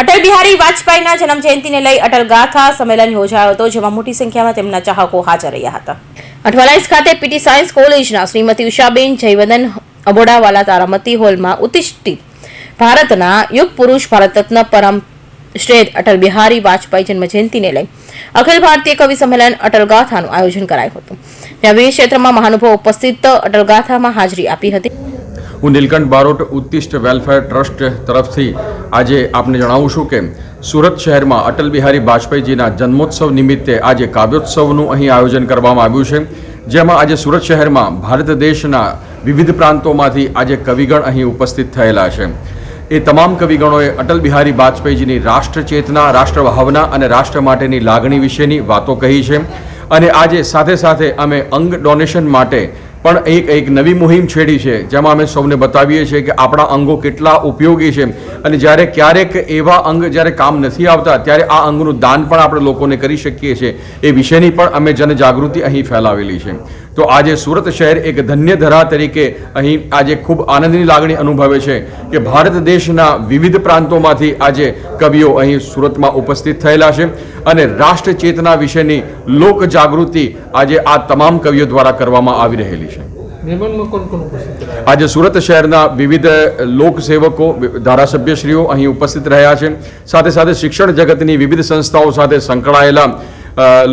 અટલ બિહારી વાજપેયીના જન્મ જયંતિને લઈ અટલ ગાથા સંમેલન યોજાયો હતો, જેમાં મોટી સંખ્યામાં તેમના ચાહકો હાજર રહ્યા હતા. અઠવાલાઈસ ખાતે પીટી સાયન્સ કોલેજના શ્રીમતી ઉષાબેન જયવદન અબોડાવાલા તારામતી હોલમાં ઉત્તિષ્ઠિત ભારતના યુગ પુરુષ ભારત રત્ન પરમ શ્રેષ્ઠ અટલ બિહારી વાજપેયી જન્મ જયંતિને લઈ અખિલ ભારતીય કવિ સંમેલન અટલ ગાથાનું આયોજન કરાયું હતું. ત્યાં વિવિધ ક્ષેત્રમાં મહાનુભાવો ઉપસ્થિત અટલ ગાથામાં હાજરી આપી હતી. હું નીલકંઠ બારોટ, ઉત્તિષ્ટ વેલફેર ટ્રસ્ટ તરફથી આજે આપને જણાવું છું કે સુરત શહેરમાં અટલ બિહારી વાજપેયીજીના જન્મોત્સવ નિમિત્તે આજે કાવ્યોત્સવનું અહીં આયોજન કરવામાં આવ્યું છે. જેમાં આજે સુરત શહેરમાં ભારત દેશના વિવિધ પ્રાંતોમાંથી આજે કવિગણ અહીં ઉપસ્થિત થયેલા છે. એ તમામ કવિગણોએ અટલ બિહારી વાજપેયીજીની રાષ્ટ્રચેતના, રાષ્ટ્રભાવના અને રાષ્ટ્ર માટેની લાગણી વિશેની વાતો કહી છે. અને આજે સાથે સાથે અમે અંગ ડોનેશન માટે પણ એક એક નવી મુહિમ છેડી છે, જેમાં અમે સૌને બતાવીએ છીએ કે આપણા અંગો કેટલા ઉપયોગી છે. અને જ્યારે ક્યારેક એવા અંગ જ્યારે કામ નથી આવતા, ત્યારે આ અંગનું દાન પણ આપણે લોકોને કરી શકીએ છીએ. એ વિષયની પણ અમે જનજાગૃતિ અહીં ફેલાવેલી છે. તો આજે સુરત શહેર એક ધન્ય ધરા તરીકે અહીં આજે ખૂબ આનંદની લાગણી અનુભવે છે કે ભારત દેશના વિવિધ પ્રાંતોમાંથી આજે કવિઓ અહીં સુરતમાં ઉપસ્થિત થયેલા છે. અને રાષ્ટ્ર ચેતના વિશેની લોક જાગૃતિ આજે આ તમામ કવિઓ દ્વારા કરવામાં આવી રહેલી છે. આજે સુરત શહેરના વિવિધ લોકસેવકો ધારાસભ્યશ્રીઓ અહીં ઉપસ્થિત રહ્યા છે. સાથે સાથે શિક્ષણ જગતની વિવિધ સંસ્થાઓ સાથે સંકળાયેલા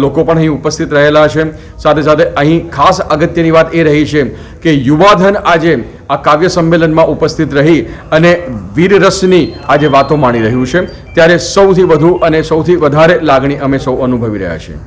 લોકો પણ અહીં ઉપસ્થિત રહેલા છે. સાથે સાથે અહીં ખાસ અગત્યની વાત એ રહી છે કે યુવાધન આજે આ કાવ્ય સંમેલનમાં ઉપસ્થિત રહી અને વીરરસની આજે વાતો માણી રહ્યું છે. ત્યારે સૌથી વધુ અને સૌથી વધારે લાગણી અમે સૌ અનુભવી રહ્યા છીએ.